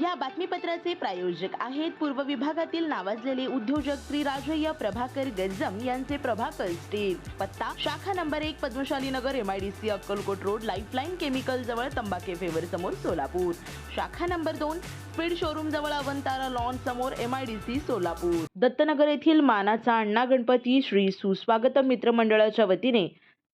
या बातमीपत्राचे प्रायोजक आहेत पूर्व विभागातील नावाजलेले उद्योजक श्री राजय्य प्रभाकर गज्जम यांचे प्रभाकर स्टील पत्ता शाखा नंबर एक Padmashali Nagar M I D C Akkalkot road Lifeline chemical जवळ तंबाखे फेवर समोर सोलापूर. शाखा नंबर दोन स्पीड शोरूम जवळ अवंतारा लॉन समोर M I D C Solapur. Dattanagar येथील मानाचा अण्णा गणपती श्री सुस्वागत मित्रमंडळाच्या वतीने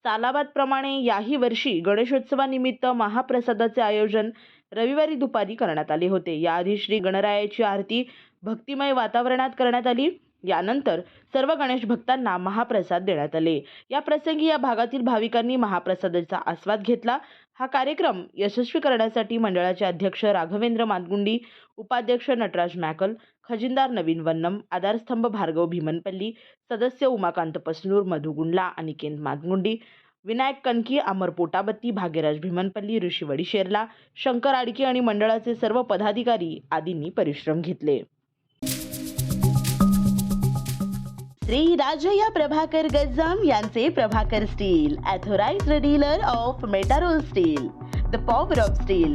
सालाबाद प्रमाणे याही वर्षी गणेशोत्सवानिमित्त महाप्रसादाचे आयोजन रविवारी दुपारी करण्यात आले होते. याआधी श्री गणरायाची आरती भक्तिमय वातावरणात करण्यात आली. यानंतर सर्व गणेश भक्तांना महाप्रसाद देण्यात आले. या प्रसंगी या भागातील भाविकांनी महाप्रसादाचा आस्वाद घेतला. हा कार्यक्रम यशस्वी करण्यासाठी मंडळाचे अध्यक्ष राघवेंद्र मातगुंडी उपाध्यक्ष नटराज मॅकल खजिनदार नवीन वन्नम आधारस्तंभ भार्गव भीमनपल्ली सदस्य उमाकांत पसनूर मधुगुंडला अनिकेत मातगुंडी विनायक कणकी अमर पोटाबत्ती भाग्यराज भीमनपल्ली ऋषीवडी शेरला शंकर आडके आणि मंडळाचे सर्व पदाधिकारी आदींनी परिश्रम घेतले. श्री राजया प्रभाकर गज्जाम यांचे Prabhakar steel authorised dealer of Metarol steel the power of steel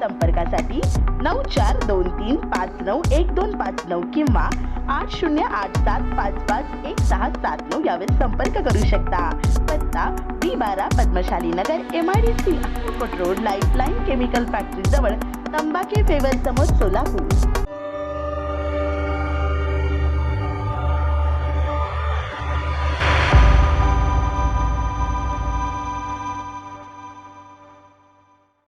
संपर्कासाठी नऊ चार दोन तीन पाच नऊ एक दोन पाच नऊ किंवा आठ शून्य आठ सात पाच पाच एक सहा सात नऊ यावर संपर्क करू शकता. पत्ता बी बारा Padmashali Nagar M I D C road Lifeline chemical factory जवळ तंबाखे फेवर समोर सोलापूर.